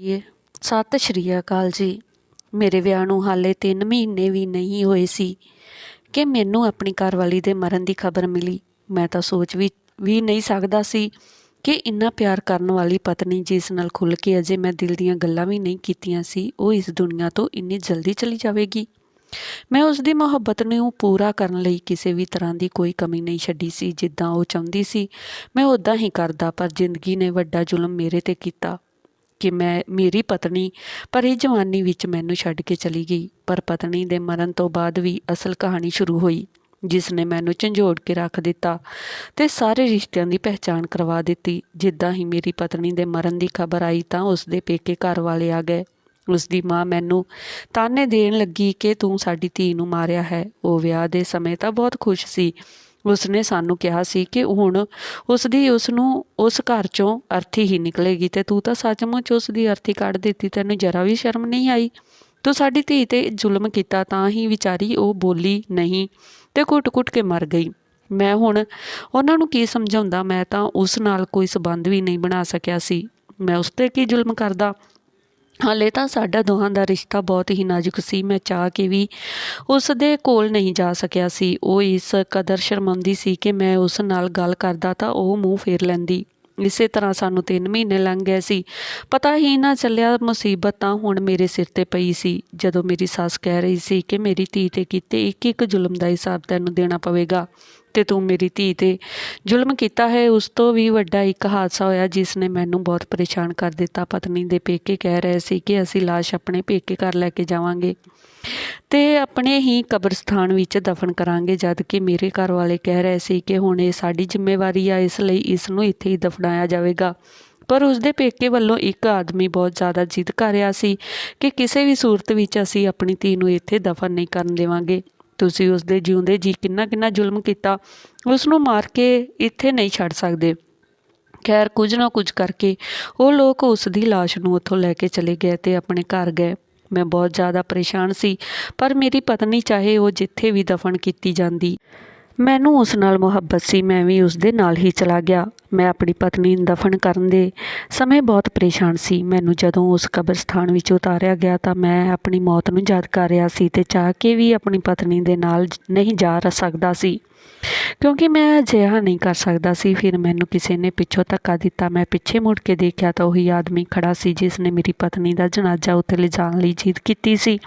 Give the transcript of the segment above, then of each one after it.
ਇਹ ਸਤਿ ਸ਼੍ਰੀ ਅਕਾਲ ਜੀ। ਮੇਰੇ ਵਿਆਹ ਨੂੰ ਹਾਲੇ 3 ਮਹੀਨੇ ਵੀ ਨਹੀਂ ਹੋਏ ਸੀ। ਕਿ ਮੈਨੂੰ ਆਪਣੀ ਘਰਵਾਲੀ ਦੇ ਮਰਨ ਦੀ ਖਬਰ ਮਿਲੀ। ਮੈਂ ਤਾਂ ਸੋਚ ਵੀ ਵੀ ਨਹੀਂ ਸਕਦਾ ਸੀ ਕਿ ਇੰਨਾ ਪਿਆਰ ਕਰਨ ਵਾਲੀ ਪਤਨੀ ਜਿਸ ਨਾਲ ਖੁੱਲ ਕੇ ਅਜੇ ਮੈਂ ਦਿਲ ਦੀਆਂ ਗੱਲਾਂ ਵੀ ਨਹੀਂ ਕੀਤੀਆਂ ਸੀ, ਉਹ ਇਸ ਦੁਨੀਆ ਤੋਂ ਇੰਨੀ ਜਲਦੀ ਚਲੀ ਜਾਵੇਗੀ। ਮੈਂ ਉਸ ਦੀ ਮੁਹੱਬਤ ਨੂੰ ਪੂਰਾ ਕਰਨ ਲਈ ਕਿਸੇ ਵੀ ਤਰ੍ਹਾਂ ਦੀ ਕੋਈ ਕਮੀ ਨਹੀਂ ਛੱਡੀ ਸੀ, ਜਿੱਦਾਂ ਉਹ ਚਾਹੁੰਦੀ ਸੀ। ਮੈਂ ਉਦਾਂ ਹੀ ਕਰਦਾ, ਪਰ ਜ਼ਿੰਦਗੀ ਨੇ ਵੱਡਾ ਜ਼ੁਲਮ ਮੇਰੇ ਤੇ ਕੀਤਾ। ਕਿ ਮੈਂ, ਮੇਰੀ ਪਤਨੀ ਭਰੀ ਜਵਾਨੀ ਵਿੱਚ ਮੈਨੂੰ ਛੱਡ ਕੇ ਚਲੀ ਗਈ। ਪਰ ਪਤਨੀ ਦੇ ਮਰਨ ਤੋਂ ਬਾਅਦ ਵੀ ਅਸਲ ਕਹਾਣੀ ਸ਼ੁਰੂ ਹੋਈ, ਜਿਸ ਨੇ ਮੈਨੂੰ ਝੰਜੋੜ ਕੇ ਰੱਖ ਦਿੱਤਾ ਤੇ ਸਾਰੇ ਰਿਸ਼ਤਿਆਂ ਦੀ ਪਹਿਚਾਣ ਕਰਵਾ ਦਿੱਤੀ। ਜਿੱਦਾਂ ਹੀ ਮੇਰੀ ਪਤਨੀ ਦੇ ਮਰਨ ਦੀ ਖਬਰ ਆਈ ਤਾਂ ਉਸ ਦੇ ਪੇਕੇ ਘਰ ਵਾਲੇ ਆ ਗਏ। ਉਸ ਦੀ ਮਾਂ ਮੈਨੂੰ ਤਾਨੇ ਦੇਣ ਲੱਗੀ ਕਿ ਤੂੰ ਸਾਡੀ ਧੀ ਨੂੰ ਮਾਰਿਆ ਹੈ। ਉਹ ਵਿਆਹ ਦੇ ਸਮੇਂ ਤਾਂ ਬਹੁਤ ਖੁਸ਼ ਸੀ ਉਸਨੇ ਸਾਨੂੰ ਕਿਹਾ ਸੀ ਕਿ ਹੁਣ ਉਸ ਦੀ ਉਸ ਨੂੰ ਉਸ ਘਰ ਚੋਂ ਅਰਥੀ ਹੀ ਨਿਕਲੇਗੀ ਤੇ ਤੂੰ ਤਾਂ ਸੱਚਮੁੱਚ ਉਸ ਦੀ ਅਰਥੀ ਕੱਢ ਦਿੱਤੀ, ਤੈਨੂੰ ਜਰਾ ਵੀ ਸ਼ਰਮ ਨਹੀਂ ਆਈ? ਤੂੰ ਸਾਡੀ ਧੀ ਤੇ ਜ਼ੁਲਮ ਕੀਤਾ ਤਾਂ ਹੀ ਵਿਚਾਰੀ ਉਹ ਬੋਲੀ ਨਹੀਂ ਤੇ ਕੁੱਟ-ਕੁੱਟ ਕੇ ਮਰ ਗਈ। ਮੈਂ ਹੁਣ ਉਹਨਾਂ ਨੂੰ ਕੀ ਸਮਝਾਉਂਦਾ? ਮੈਂ ਤਾਂ ਉਸ ਨਾਲ ਕੋਈ ਸਬੰਧ ਵੀ ਨਹੀਂ ਬਣਾ ਸਕਿਆ ਸੀ। ਮੈਂ ਉਸ ਤੇ ਕੀ ਜ਼ੁਲਮ ਕਰਦਾ? ਹਾਲੇ ਤਾਂ ਸਾਡਾ ਦੋਹਾਂ ਦਾ ਰਿਸ਼ਤਾ ਬਹੁਤ ਹੀ ਨਾਜ਼ੁਕ ਸੀ। ਮੈਂ ਚਾਹ ਕੇ ਵੀ ਉਸ ਦੇ ਕੋਲ ਨਹੀਂ ਜਾ ਸਕਿਆ ਸੀ। ਉਹ ਇਸ ਕਦਰ ਸ਼ਰਮਾਉਂਦੀ ਸੀ ਕਿ ਮੈਂ ਉਸ ਨਾਲ ਗੱਲ ਕਰਦਾ ਤਾਂ ਉਹ ਮੂੰਹ ਫੇਰ ਲੈਂਦੀ। ਇਸੇ ਤਰ੍ਹਾਂ ਸਾਨੂੰ 3 ਮਹੀਨੇ ਲੰਘ ਗਏ ਸੀ। ਪਤਾ ਹੀ ਨਾ ਚੱਲਿਆ ਮੁਸੀਬਤ ਤਾਂ ਹੁਣ ਮੇਰੇ ਸਿਰ ਤੇ ਪਈ ਸੀ। ਜਦੋਂ ਮੇਰੀ ਸੱਸ ਕਹਿ ਰਹੀ ਸੀ ਕਿ ਮੇਰੀ ਧੀ ਤੇ ਕੀਤੇ ਇੱਕ ਇੱਕ ਜ਼ੁਲਮ ਦਾ ਹਿਸਾਬ ਤੈਨੂੰ ਦੇਣਾ ਪਵੇਗਾ। ਤੇ ਤੂੰ ਮੇਰੀ ਧੀ ਤੇ ਜ਼ੁਲਮ ਕੀਤਾ ਹੈ, ਉਸ ਤੋਂ ਵੀ ਵੱਡਾ ਇੱਕ ਹਾਦਸਾ ਹੋਇਆ ਜਿਸ ਨੇ ਮੈਨੂੰ ਬਹੁਤ ਪਰੇਸ਼ਾਨ ਕਰ ਦਿੱਤਾ। ਪਤਨੀ ਦੇ ਪੇਕੇ ਕਹਿ ਰਹੇ ਸੀ ਕਿ ਅਸੀਂ ਲਾਸ਼ ਆਪਣੇ ਪੇਕੇ ਘਰ ਲੈ ਕੇ ਜਾਵਾਂਗੇ ਤੇ ਆਪਣੇ ਹੀ ਕਬਰਸਤਾਨ ਵਿੱਚ ਦਫਨ ਕਰਾਂਗੇ, ਜਦ ਕਿ ਮੇਰੇ ਘਰ ਵਾਲੇ ਕਹਿ ਰਹੇ ਸੀ ਕਿ ਹੁਣ ਇਹ ਸਾਡੀ ਜ਼ਿੰਮੇਵਾਰੀ ਆ, ਇਸ ਲਈ ਇਸ ਨੂੰ ਇੱਥੇ ਹੀ ਦਫਨਾਇਆ ਜਾਵੇਗਾ। ਪਰ ਉਸ ਦੇ ਪੇਕੇ ਵੱਲੋਂ ਇੱਕ ਆਦਮੀ ਬਹੁਤ ਜ਼ਿਆਦਾ ਜਿੱਦ ਕਰ ਰਿਹਾ ਸੀ ਕਿ ਕਿਸੇ ਵੀ ਸੂਰਤ ਵਿੱਚ ਅਸੀਂ ਆਪਣੀ ਧੀ ਨੂੰ ਇੱਥੇ ਦਫਨ ਨਹੀਂ ਕਰਨ ਦੇਵਾਂਗੇ। ਤੁਸੀਂ ਉਸ ਦੇ ਜਿਉਂਦੇ ਜੀ ਕਿੰਨਾ ਕਿੰਨਾ ਜ਼ੁਲਮ ਕੀਤਾ ਉਸ ਨੂੰ ਮਾਰ ਕੇ ਇੱਥੇ ਨਹੀਂ ਛੱਡ ਸਕਦੇ। ਖੈਰ, ਕੁਝ ਨਾ ਕੁਝ ਕਰਕੇ ਉਹ ਲੋਕ ਉਸ ਦੀ ਲਾਸ਼ ਨੂੰ ਉੱਥੋਂ ਲੈ ਕੇ ਚਲੇ ਗਏ ਤੇ ਆਪਣੇ ਘਰ ਗਏ। ਮੈਂ ਬਹੁਤ ਜ਼ਿਆਦਾ ਪਰੇਸ਼ਾਨ ਸੀ, ਪਰ ਮੇਰੀ ਪਤਨੀ ਚਾਹੇ ਉਹ ਜਿੱਥੇ ਵੀ ਦਫਨ ਕੀਤੀ ਜਾਂਦੀ। ਮੈਨੂੰ ਉਸ ਨਾਲ ਮੁਹੱਬਤ ਸੀ, ਮੈਂ ਵੀ ਉਸ ਦੇ ਨਾਲ ਹੀ ਚਲਾ ਗਿਆ। ਮੈਂ ਆਪਣੀ ਪਤਨੀ ਨੂੰ ਦਫਨ ਕਰਨ ਦੇ ਸਮੇਂ ਬਹੁਤ ਪਰੇਸ਼ਾਨ ਸੀ। ਮੈਨੂੰ ਜਦੋਂ ਉਸ ਕਬਰਸਤਾਨ ਵਿੱਚ ਉਤਾਰਿਆ ਗਿਆ ਤਾਂ ਮੈਂ ਆਪਣੀ ਮੌਤ ਨੂੰ ਯਾਦ ਕਰ ਰਿਹਾ ਸੀ ਤੇ ਚਾਹ ਕੇ ਵੀ ਆਪਣੀ ਪਤਨੀ ਦੇ ਨਾਲ ਨਹੀਂ ਜਾ ਰ ਸਕਦਾ ਸੀ। ਕਿਉਂਕਿ ਮੈਂ ਅਜਿਹਾ ਨਹੀਂ ਕਰ ਸਕਦਾ ਸੀ, ਫਿਰ ਮੈਨੂੰ ਕਿਸੇ ਨੇ ਪਿੱਛੋਂ ਧੱਕਾ ਦਿੱਤਾ। ਮੈਂ ਪਿੱਛੇ ਮੁੜ ਕੇ ਦੇਖਿਆ ਤਾਂ ਉਹੀ ਆਦਮੀ ਖੜਾ ਸੀ, ਜਿਸ ਨੇ ਮੇਰੀ ਪਤਨੀ ਦਾ ਜਨਾਜ਼ਾ ਉੱਥੇ ਲਿਜਾਣ ਲਈ ਜਿੱਦ ਕੀਤੀ ਸੀ।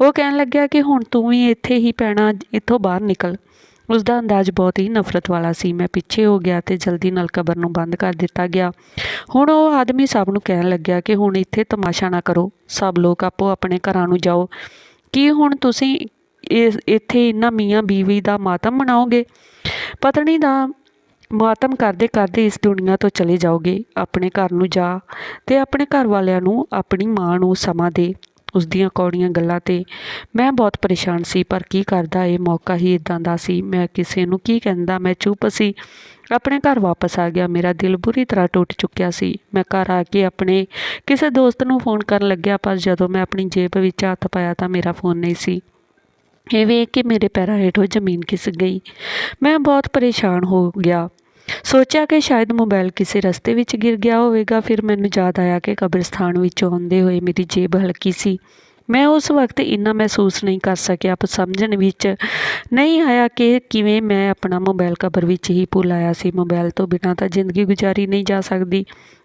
ਉਹ ਕਹਿਣ ਲੱਗਿਆ ਕਿ ਹੁਣ ਤੂੰ ਵੀ ਇੱਥੇ ਹੀ ਪੈਣਾ, ਇੱਥੋਂ ਬਾਹਰ ਨਿਕਲ। ਉਸ ਦਾ ਅੰਦਾਜ਼ ਬਹੁਤ ਹੀ ਨਫ਼ਰਤ ਵਾਲਾ ਸੀ। ਮੈਂ ਪਿੱਛੇ ਹੋ ਗਿਆ ਤੇ ਜਲਦੀ ਨਾਲ ਕਬਰ ਨੂੰ ਬੰਦ ਕਰ ਦਿੱਤਾ ਗਿਆ। ਹੁਣ ਉਹ ਆਦਮੀ ਸਭ ਨੂੰ ਕਹਿਣ ਲੱਗਿਆ ਕਿ ਹੁਣ ਇੱਥੇ ਤਮਾਸ਼ਾ ਨਾ ਕਰੋ। ਸਭ ਲੋਕ ਆਪੋ ਆਪਣੇ ਘਰਾਂ ਨੂੰ ਜਾਓ। ਕੀ ਹੁਣ ਤੁਸੀਂ ਇਸ, ਇੱਥੇ ਇਹਨਾਂ ਮੀਆਂ ਬੀਵੀ ਦਾ ਮਾਤਮ ਮਨਾਓਗੇ? ਪਤਨੀ ਦਾ ਮਾਤਮ ਕਰਦੇ ਕਰਦੇ ਇਸ ਦੁਨੀਆ ਤੋਂ ਚਲੇ ਜਾਓਗੇ। ਆਪਣੇ ਘਰ ਨੂੰ ਜਾ ਤੇ ਆਪਣੇ ਘਰ ਵਾਲਿਆਂ ਨੂੰ ਆਪਣੀ ਮਾਂ ਨੂੰ ਸਮਾਂ ਦੇ। ਉਸ ਦੀਆਂ ਕੌੜੀਆਂ ਗੱਲਾਂ ਤੇ ਮੈਂ ਬਹੁਤ ਪਰੇਸ਼ਾਨ ਸੀ, ਪਰ ਕੀ ਕਰਦਾ ਇਹ ਮੌਕਾ ਹੀ ਇਦਾਂ ਦਾ ਸੀ। ਮੈਂ ਕਿਸੇ ਨੂੰ ਕੀ ਕਹਿੰਦਾ, ਮੈਂ ਚੁੱਪ ਸੀ। ਆਪਣੇ ਘਰ ਵਾਪਸ ਆ ਗਿਆ। ਮੇਰਾ ਦਿਲ ਬੁਰੀ ਤਰ੍ਹਾਂ ਟੁੱਟ ਚੁੱਕਿਆ ਸੀ। ਮੈਂ ਘਰ ਆ ਕੇ ਆਪਣੇ ਕਿਸੇ ਦੋਸਤ ਨੂੰ ਫੋਨ ਕਰਨ ਲੱਗਿਆ, ਪਰ ਜਦੋਂ ਮੈਂ ਆਪਣੀ ਜੇਬ ਵਿੱਚ ਹੱਥ ਪਾਇਆ ਤਾਂ ਮੇਰਾ ਫੋਨ ਨਹੀਂ ਸੀ। ਇਹ ਵੇਖ ਕੇ ਮੇਰੇ ਪੈਰਾਂ ਹੇਠੋਂ ਜ਼ਮੀਨ ਖਿਸਕ ਗਈ। ਮੈਂ ਬਹੁਤ ਪਰੇਸ਼ਾਨ ਹੋ ਗਿਆ। ਸੋਚਿਆ ਕਿ ਸ਼ਾਇਦ ਮੋਬਾਈਲ ਕਿਸੇ ਰਸਤੇ ਵਿੱਚ ਗਿਰ ਗਿਆ ਹੋਵੇਗਾ, ਫਿਰ ਮੈਨੂੰ ਯਾਦ ਆਇਆ ਕਿ ਕਬਰਸਤਾਨ ਵਿੱਚੋਂ ਆਉਂਦੇ ਹੋਏ ਮੇਰੀ ਜੇਬ ਹਲਕੀ ਸੀ। ਮੈਂ ਉਸ ਵਕਤ ਇੰਨਾ ਮਹਿਸੂਸ ਨਹੀਂ ਕਰ ਸਕਿਆ, ਪਰ ਸਮਝਣ ਵਿੱਚ ਨਹੀਂ ਆਇਆ ਕਿ ਕਿਵੇਂ ਮੈਂ ਆਪਣਾ ਮੋਬਾਈਲ ਕਬਰ ਵਿੱਚ ਹੀ ਭੁੱਲ ਆਇਆ ਸੀ। ਮੋਬਾਈਲ ਤੋਂ ਬਿਨਾਂ ਤਾਂ ਜ਼ਿੰਦਗੀ ਗੁਜ਼ਾਰੀ ਨਹੀਂ ਜਾ ਸਕਦੀ।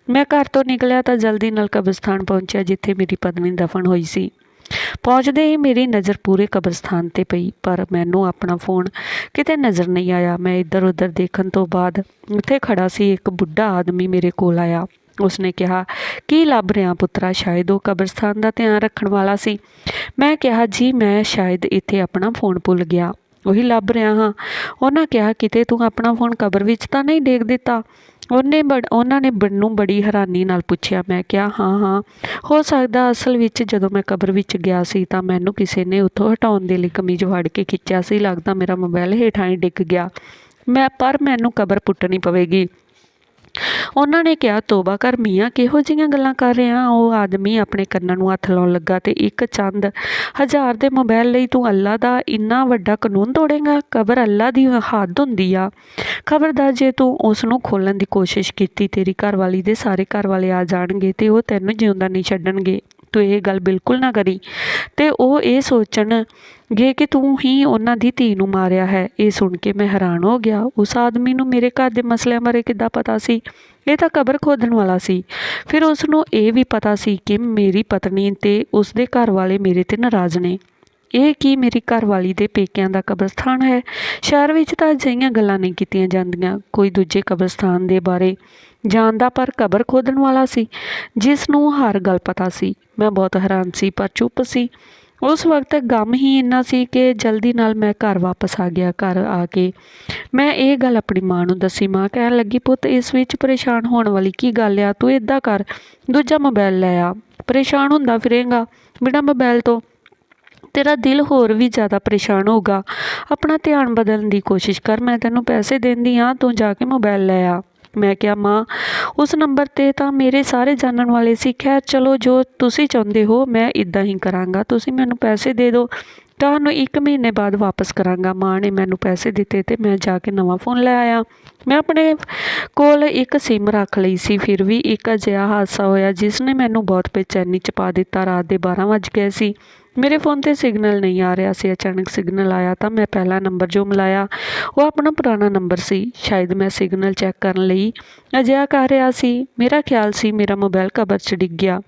ਮੈਂ ਘਰ ਤੋਂ ਨਿਕਲਿਆ ਤਾਂ ਜਲਦੀ ਨਾਲ ਕਬਰਸਤਾਨ ਪਹੁੰਚਿਆ, ਜਿੱਥੇ ਮੇਰੀ ਪਤਨੀ ਦਫਨ ਹੋਈ ਸੀ। ਪਹੁੰਚਦੇ ਹੀ ਮੇਰੀ ਨਜ਼ਰ ਪੂਰੇ ਕਬਰਸਤਾਨ ਤੇ ਪਈ, ਪਰ ਮੈਨੂੰ ਆਪਣਾ ਫੋਨ ਕਿਤੇ ਨਜ਼ਰ ਨਹੀਂ ਆਇਆ। ਮੈਂ ਇੱਧਰ ਉੱਧਰ ਦੇਖਣ ਤੋਂ ਬਾਅਦ ਉੱਥੇ ਖੜਾ ਸੀ, ਇੱਕ ਬੁੱਢਾ ਆਦਮੀ ਮੇਰੇ ਕੋਲ ਆਇਆ। ਉਸਨੇ ਕਿਹਾ, ਕੀ ਲੱਭ ਰਿਹਾ ਪੁੱਤਰਾ, ਸ਼ਾਇਦ ਉਹ ਕਬਰਸਤਾਨ ਦਾ ਧਿਆਨ ਰੱਖਣ ਵਾਲਾ ਸੀ। ਮੈਂ ਕਿਹਾ, ਜੀ, ਮੈਂ ਸ਼ਾਇਦ ਇੱਥੇ ਆਪਣਾ ਫੋਨ ਭੁੱਲ ਗਿਆ। ਉਹੀ ਲੱਭ ਰਿਹਾ ਹਾਂ। ਉਹਨਾਂ ਕਿਹਾ, ਕਿਤੇ ਤੂੰ ਆਪਣਾ ਫੋਨ ਕਬਰ ਵਿੱਚ ਤਾਂ ਨਹੀਂ ਡੇਗ ਦਿੱਤਾ? ਉਹਨੇ ਬੜ, ਉਹਨਾਂ ਨੇ ਮੈਨੂੰ ਬੜੀ ਹੈਰਾਨੀ ਨਾਲ ਪੁੱਛਿਆ, ਮੈਂ ਕਿਹਾ, ਹਾਂ ਹਾਂ। ਹੋ ਸਕਦਾ ਅਸਲ ਵਿੱਚ ਜਦੋਂ ਮੈਂ ਕਬਰ ਵਿੱਚ ਗਿਆ ਸੀ ਤਾਂ ਮੈਨੂੰ ਕਿਸੇ ਨੇ ਉੱਥੋਂ ਹਟਾਉਣ ਦੇ ਲਈ ਕਮੀਜ਼ ਵੜ ਕੇ ਖਿੱਚਿਆ ਸੀ। ਲੱਗਦਾ ਮੇਰਾ ਮੋਬਾਈਲ ਹੇਠਾਂ ਹੀ ਡਿੱਗ ਗਿਆ। ਮੈਂ, ਪਰ ਮੈਨੂੰ ਕਬਰ ਪੁੱਟਣੀ ਪਵੇਗੀ। ਉਹਨਾਂ ਨੇ ਕਿਹਾ, ਤੋਬਾ ਕਰ, ਮੀਆਂ ਕਿਹੋ ਜਿਹੀਆਂ ਗੱਲਾਂ ਕਰ ਰਿਹਾ ਉਹ ਆਦਮੀ ਆਪਣੇ ਕੰਨਾਂ ਨੂੰ ਹੱਥ ਲਾਉਣ ਲੱਗਾ ਤੇ ਇੱਕ ਚੰਦ ਹਜ਼ਾਰ ਦੇ ਮੋਬਾਈਲ ਲਈ, ਤੂੰ ਅੱਲਾ ਦਾ ਇੰਨਾ ਵੱਡਾ ਕਾਨੂੰਨ ਤੋੜੇਗਾ, ਕਬਰ ਅੱਲਾ ਦੀ ਹੱਦ ਹੁੰਦੀ ਆ। ਖਬਰਦਾਰ ਜੇ ਤੂੰ ਉਸ ਨੂੰ ਖੋਲਣ ਦੀ ਕੋਸ਼ਿਸ਼ ਕੀਤੀ, ਤੇਰੀ ਘਰਵਾਲੀ ਦੇ ਸਾਰੇ ਘਰਵਾਲੇ ਆ ਜਾਣਗੇ ਤੇ ਉਹ ਤੈਨੂੰ ਜਿਉਂਦਾ ਨਹੀਂ ਛੱਡਣਗੇ। ਤੂੰ ਇਹ ਗੱਲ ਬਿਲਕੁਲ ਨਾ ਕਰੀ। ਤੇ ਉਹ ਇਹ ਸੋਚਣ ਸੋਚਣਗੇ ਕਿ ਤੂੰ ਹੀ ਉਹਨਾਂ ਦੀ ਧੀ ਨੂੰ ਮਾਰਿਆ ਹੈ। ਇਹ ਸੁਣ ਕੇ ਮੈਂ ਹੈਰਾਨ ਹੋ ਗਿਆ। ਉਸ ਆਦਮੀ ਨੂੰ ਮੇਰੇ ਘਰ ਦੇ ਮਸਲਿਆਂ ਬਾਰੇ ਕਿੱਦਾਂ ਪਤਾ ਸੀ? ਇਹ ਤਾਂ ਕਬਰ ਖੋਦਣ ਵਾਲਾ ਸੀ। ਫਿਰ ਉਸ ਨੂੰ ਇਹ ਵੀ ਪਤਾ ਸੀ ਕਿ ਮੇਰੀ ਪਤਨੀ ਤੇ ਉਸ ਦੇ ਘਰ ਵਾਲੇ ਮੇਰੇ ਤੇ ਨਾਰਾਜ਼ ਨੇ। ਇਹ ਕੀ ਮੇਰੀ ਘਰਵਾਲੀ ਦੇ ਪੇਕਿਆਂ ਦਾ ਕਬਰਸਤਾਨ ਹੈ। ਸ਼ਹਿਰ ਵਿੱਚ ਤਾਂ ਅਜਿਹੀਆਂ ਗੱਲਾਂ ਨਹੀਂ ਕੀਤੀਆਂ ਜਾਂਦੀਆਂ। ਕੋਈ ਦੂਜੇ ਕਬਰਸਤਾਨ ਦੇ ਬਾਰੇ ਜਾਣਦਾ ਪਰ ਕਬਰ ਖੋਦਣ ਵਾਲਾ ਸੀ, ਜਿਸ ਨੂੰ ਹਰ ਗੱਲ ਪਤਾ ਸੀ। ਮੈਂ ਬਹੁਤ ਹੈਰਾਨ ਸੀ ਪਰ ਚੁੱਪ ਸੀ। ਉਸ ਵਕਤ ਗਮ ਹੀ ਇੰਨਾ ਸੀ ਕਿ ਜਲਦੀ ਨਾਲ ਮੈਂ ਘਰ ਵਾਪਸ ਆ ਗਿਆ। ਘਰ ਆ ਕੇ ਮੈਂ ਇਹ ਗੱਲ ਆਪਣੀ ਮਾਂ ਨੂੰ ਦੱਸੀ। ਮਾਂ ਕਹਿਣ ਲੱਗੀ, ਪੁੱਤ, ਇਸ ਵਿੱਚ ਪਰੇਸ਼ਾਨ ਹੋਣ ਵਾਲੀ ਕੀ ਗੱਲ ਆ? ਤੂੰ ਇਦਾਂ ਕਰ। ਦੂਜਾ ਮੋਬਾਈਲ ਲੈ ਆ। ਪਰੇਸ਼ਾਨ ਹੁੰਦਾ ਫਿਰੇਗਾ। ਬਿਨਾਂ ਮੋਬਾਈਲ ਤੋਂ ਤੇਰਾ ਦਿਲ ਹੋਰ ਵੀ ਜ਼ਿਆਦਾ ਪਰੇਸ਼ਾਨ ਹੋਊਗਾ। ਆਪਣਾ ਧਿਆਨ ਬਦਲਣ ਦੀ ਕੋਸ਼ਿਸ਼ ਕਰ, ਮੈਂ ਤੈਨੂੰ ਪੈਸੇ ਦਿੰਦੀ ਹਾਂ, ਤੂੰ ਜਾ ਕੇ ਮੋਬਾਈਲ ਲੈ ਆ। ਮੈਂ ਕਿਹਾ, ਮਾਂ, ਉਸ ਨੰਬਰ ਤੇ ਤਾਂ ਮੇਰੇ ਸਾਰੇ ਜਾਣਨ ਵਾਲੇ ਸੀ। ਖੈਰ, ਚਲੋ, ਜੋ ਤੁਸੀਂ ਚਾਹੁੰਦੇ ਹੋ, ਮੈਂ ਇਦਾਂ ਹੀ ਕਰਾਂਗਾ। ਤੁਸੀਂ ਮੈਨੂੰ ਪੈਸੇ ਦੇ ਦਿਓ। ਤੁਹਾਨੂੰ 1 ਮਹੀਨੇ ਬਾਅਦ ਵਾਪਸ ਕਰਾਂਗਾ। ਮਾਂ ਨੇ ਮੈਨੂੰ ਪੈਸੇ ਦਿੱਤੇ ਤੇ ਮੈਂ ਜਾ ਕੇ ਨਵਾਂ ਫੋਨ ਲੈ ਆਇਆ। ਮੈਂ ਆਪਣੇ ਕੋਲ ਇੱਕ ਸਿਮ ਰੱਖ ਲਈ ਸੀ। ਫਿਰ ਵੀ ਇੱਕ ਅਜਿਹਾ ਹਾਦਸਾ ਹੋਇਆ, ਜਿਸ ਨੇ ਮੈਨੂੰ ਬਹੁਤ ਬੇਚੈਨੀ ਚ ਪਾ ਦਿੱਤਾ। ਰਾਤ ਦੇ 12 ਵਜ ਗਏ ਸੀ। ਮੇਰੇ ਫੋਨ ਤੇ ਸਿਗਨਲ ਨਹੀਂ ਆ ਰਿਹਾ ਸੀ, ਅਚਾਨਕ ਸਿਗਨਲ ਆਇਆ ਤਾਂ ਮੈਂ ਪਹਿਲਾ ਨੰਬਰ ਜੋ ਮਿਲਾਇਆ, ਉਹ ਆਪਣਾ ਪੁਰਾਣਾ ਨੰਬਰ ਸੀ। ਸ਼ਾਇਦ ਮੈਂ ਸਿਗਨਲ ਚੈੱਕ ਕਰਨ ਲਈ ਅਜਿਹਾ ਕਰ ਰਿਹਾ ਸੀ। ਮੇਰਾ ਖਿਆਲ ਸੀ ਮੇਰਾ ਮੋਬਾਈਲ ਕਬਰ 'ਚ ਡਿੱਗ ਗਿਆ